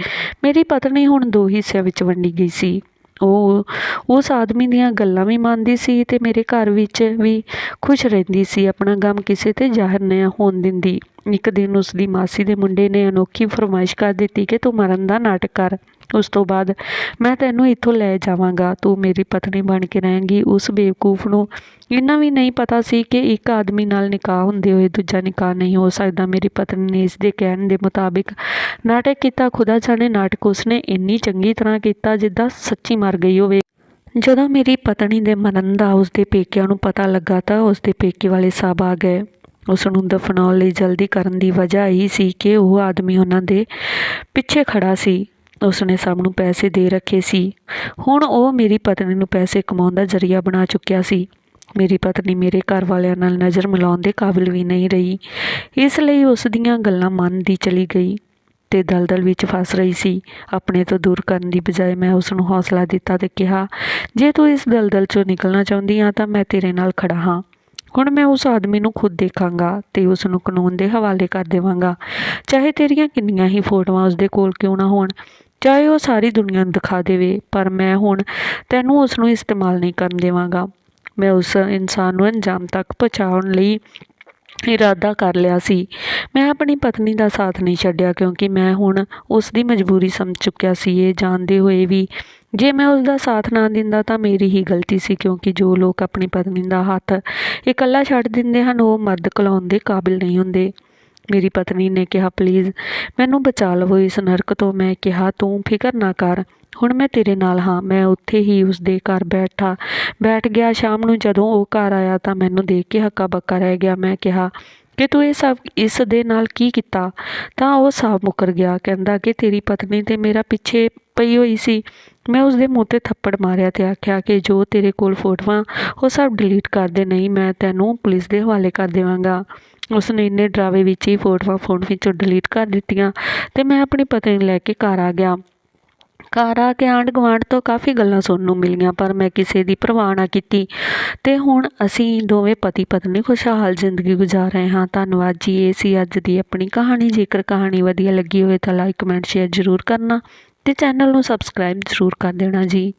ਮੇਰੀ ਪਤਨੀ ਹੁਣ ਦੋ ਹਿੱਸਿਆਂ ਵਿੱਚ ਵੰਡੀ ਗਈ ਸੀ। ਉਹ ਉਸ ਆਦਮੀ ਦੀਆਂ ਗੱਲਾਂ ਵੀ ਮੰਨਦੀ ਸੀ ਤੇ ਮੇਰੇ ਘਰ ਵਿੱਚ ਵੀ ਖੁਸ਼ ਰਹਿੰਦੀ ਸੀ। ਆਪਣਾ ਗਮ ਕਿਸੇ ਤੇ ਜ਼ਾਹਿਰ ਨਹੀਂ ਹੋਣ ਦਿੰਦੀ। ਇੱਕ ਦਿਨ ਉਸ ਦੀ ਮਾਸੀ ਦੇ ਮੁੰਡੇ ਨੇ ਅਨੋਖੀ ਫਰਮਾਇਸ਼ ਕਰ ਦਿੱਤੀ ਕਿ ਤੂੰ ਮਰਨ ਦਾ ਨਾਟਕ ਕਰ। ਉਸ ਤੋਂ ਬਾਅਦ ਮੈਂ ਤੈਨੂੰ ਇੱਥੋਂ ਲੈ ਜਾਵਾਂਗਾ, ਤੂੰ ਮੇਰੀ ਪਤਨੀ ਬਣ ਕੇ ਰਹੇਂਗੀ। ਉਸ ਬੇਵਕੂਫ ਨੂੰ ਇੰਨਾ ਵੀ ਨਹੀਂ ਪਤਾ ਸੀ ਕਿ ਇੱਕ ਆਦਮੀ ਨਾਲ ਨਿਕਾਹ ਹੁੰਦੇ ਹੋਏ ਦੂਜਾ ਨਿਕਾਹ ਨਹੀਂ ਹੋ ਸਕਦਾ। ਮੇਰੀ ਪਤਨੀ ਨੇ ਇਸ ਦੇ ਕਹਿਣ ਦੇ ਮੁਤਾਬਿਕ ਨਾਟਕ ਕੀਤਾ। ਖੁਦਾ ਜਾਣੇ ਨਾਟਕ ਉਸਨੇ ਇੰਨੀ ਚੰਗੀ ਤਰ੍ਹਾਂ ਕੀਤਾ ਜਿੱਦਾਂ ਸੱਚੀ ਮਰ ਗਈ ਹੋਵੇ। ਜਦੋਂ ਮੇਰੀ ਪਤਨੀ ਦੇ ਮਰਨ ਦਾ ਉਸਦੇ ਪੇਕਿਆਂ ਨੂੰ ਪਤਾ ਲੱਗਾ ਤਾਂ ਉਸਦੇ ਪੇਕੇ ਵਾਲੇ ਸਭ ਆ ਗਏ। ਉਸ ਨੂੰ ਦਫਨਾਉਣ ਲਈ ਜਲਦੀ ਕਰਨ ਦੀ ਵਜ੍ਹਾ ਇਹ ਸੀ ਕਿ ਉਹ ਆਦਮੀ ਉਹਨਾਂ ਦੇ ਪਿੱਛੇ ਖੜਾ ਸੀ। ਉਸਨੇ ਸਭ ਨੂੰ ਪੈਸੇ ਦੇ ਰੱਖੇ ਸੀ। ਹੁਣ ਉਹ ਮੇਰੀ ਪਤਨੀ ਨੂੰ ਪੈਸੇ ਕਮਾਉਣ ਦਾ ਜ਼ਰੀਆ ਬਣਾ ਚੁੱਕਿਆ ਸੀ। ਮੇਰੀ ਪਤਨੀ ਮੇਰੇ ਘਰ ਵਾਲਿਆਂ ਨਾਲ ਨਜ਼ਰ ਮਿਲਾਉਣ ਦੇ ਕਾਬਿਲ ਵੀ ਨਹੀਂ ਰਹੀ। ਇਸ ਲਈ ਉਸ ਦੀਆਂ ਗੱਲਾਂ ਮੰਨਦੀ ਚਲੀ ਗਈ ਤੇ ਦਲਦਲ ਵਿੱਚ ਫਸ ਰਹੀ ਸੀ। ਆਪਣੇ ਤੋਂ ਦੂਰ ਕਰਨ ਦੀ ਬਜਾਏ ਮੈਂ ਉਸ ਨੂੰ ਹੌਸਲਾ ਦਿੱਤਾ ਤੇ ਕਿਹਾ, ਜੇ ਤੂੰ ਇਸ ਦਲਦਲ ਚੋਂ ਨਿਕਲਣਾ ਚਾਹੁੰਦੀ ਆ ਤਾਂ ਮੈਂ ਤੇਰੇ ਨਾਲ ਖੜਾ ਹਾਂ। ਹੁਣ ਮੈਂ ਉਸ ਆਦਮੀ ਨੂੰ ਖੁਦ ਦੇਖਾਂਗਾ ਤੇ ਉਸ ਨੂੰ ਕਾਨੂੰਨ ਦੇ ਹਵਾਲੇ ਕਰ ਦੇਵਾਂਗਾ। ਚਾਹੇ ਤੇਰੀਆਂ ਕਿੰਨੀਆਂ ਹੀ ਫੋਟੋਆਂ ਉਸ ਦੇ ਕੋਲ ਕਿਉਂ ਨਾ ਹੋਣ ਚਾਹੇ ਉਹ ਸਾਰੀ ਦੁਨੀਆ ਨੂੰ ਦਿਖਾ ਦੇਵੇ, ਪਰ ਮੈਂ ਹੁਣ ਤੈਨੂੰ ਉਸ ਨੂੰ ਇਸਤੇਮਾਲ ਨਹੀਂ ਕਰਨ ਦੇਵਾਂਗਾ। ਮੈਂ ਉਸ ਇਨਸਾਨ ਨੂੰ ਅੰਜਾਮ ਤੱਕ ਪਹੁੰਚਾਉਣ ਲਈ ਇਰਾਦਾ ਕਰ ਲਿਆ ਸੀ। ਮੈਂ ਆਪਣੀ ਪਤਨੀ ਦਾ ਸਾਥ ਨਹੀਂ ਛੱਡਿਆ, ਕਿਉਂਕਿ ਮੈਂ ਹੁਣ ਉਸ ਦੀ ਮਜਬੂਰੀ ਸਮਝ ਚੁੱਕਿਆ ਸੀ। ਇਹ ਜਾਣਦੇ ਹੋਏ ਵੀ ਜੇ ਮੈਂ ਉਸ ਦਾ ਸਾਥ ਨਾ ਦਿੰਦਾ ਤਾਂ ਮੇਰੀ ਹੀ ਗਲਤੀ ਸੀ, ਕਿਉਂਕਿ ਜੋ ਲੋਕ ਆਪਣੀ ਪਤਨੀ ਦਾ ਹੱਥ ਇਕੱਲਾ ਛੱਡ ਦਿੰਦੇ ਹਨ, ਉਹ ਮਰਦ ਕਲਾਉਣ ਦੇ ਕਾਬਿਲ ਨਹੀਂ ਹੁੰਦੇ। ਮੇਰੀ ਪਤਨੀ ਨੇ ਕਿਹਾ ਪਲੀਜ਼ ਮੈਨੂੰ ਬਚਾ ਲਵੋ ਇਸ ਨਰਕ ਤੋਂ। ਮੈਂ ਕਿਹਾ, ਤੂੰ ਫਿਕਰ ਨਾ ਕਰ। ਹੁਣ ਮੈਂ ਤੇਰੇ ਨਾਲ ਹਾਂ। ਮੈਂ ਉੱਥੇ ਹੀ ਉਸਦੇ ਘਰ ਬੈਠਾ, ਬੈਠ ਗਿਆ। ਸ਼ਾਮ ਨੂੰ ਜਦੋਂ ਉਹ ਘਰ ਆਇਆ ਤਾਂ ਮੈਨੂੰ ਦੇਖ ਕੇ ਹੱਕਾ ਬੱਕਾ ਰਹਿ ਗਿਆ। ਮੈਂ ਕਿਹਾ, ਕਿ ਤੂੰ ਇਹ ਸਭ, ਇਸ ਦੇ ਨਾਲ ਕੀ ਕੀਤਾ? ਤਾਂ ਉਹ ਸਾਫ਼ ਮੁਕਰ ਗਿਆ। ਕਹਿੰਦਾ ਕਿ ਤੇਰੀ ਪਤਨੀ ਤੇ ਮੇਰਾ ਪਿੱਛੇ ਪਈ ਹੋਈ ਸੀ। ਮੈਂ ਉਸ ਦੇ ਮੂੰਹ ਤੇ ਥੱਪੜ ਮਾਰਿਆ ਤੇ ਆਖਿਆ ਕਿ ਜੋ ਤੇਰੇ ਕੋਲ ਫੋਟੋਆਂ, ਉਹ ਸਭ ਡਿਲੀਟ ਕਰ ਦੇ। ਨਹੀਂ, ਮੈਂ ਤੈਨੂੰ ਪੁਲਿਸ ਦੇ ਹਵਾਲੇ ਕਰ ਦੇਵਾਂਗਾ। ਉਸਨੇ ਇੰਨੇ ਡਰਾਵੇ ਵਿੱਚ ਹੀ ਫੋਟੋਆਂ ਫੋਨ ਵਿੱਚੋਂ ਡਿਲੀਟ ਕਰ ਦਿੱਤੀਆਂ ਅਤੇ ਮੈਂ ਆਪਣੀ ਪਤੀ ਨੂੰ ਲੈ ਕੇ ਘਰ ਆ ਗਿਆ। ਘਰ ਆ ਕੇ ਆਂਢ ਗੁਆਂਢ ਤੋਂ ਕਾਫੀ ਗੱਲਾਂ ਸੁਣਨ ਨੂੰ ਮਿਲੀਆਂ, ਪਰ ਮੈਂ ਕਿਸੇ ਦੀ ਪਰਵਾਹ ਨਾ ਕੀਤੀ। ਤੇ ਹੁਣ ਅਸੀਂ ਦੋਵੇਂ ਪਤੀ ਪਤਨੀ ਖੁਸ਼ਹਾਲ ਜ਼ਿੰਦਗੀ ਗੁਜ਼ਾਰ ਰਹੇ ਹਾਂ। ਧੰਨਵਾਦ ਜੀ, ਇਹ ਸੀ ਅੱਜ ਦੀ ਆਪਣੀ ਕਹਾਣੀ। ਜੇਕਰ ਕਹਾਣੀ ਵਧੀਆ ਲੱਗੀ ਹੋਵੇ ਤਾਂ ਲਾਈਕ ਕਮੈਂਟ ਸ਼ੇਅਰ ਜ਼ਰੂਰ ਕਰਨਾ ਤੇ ਚੈਨਲ ਨੂੰ ਸਬਸਕ੍ਰਾਈਬ ਜ਼ਰੂਰ ਕਰ ਦੇਣਾ ਜੀ।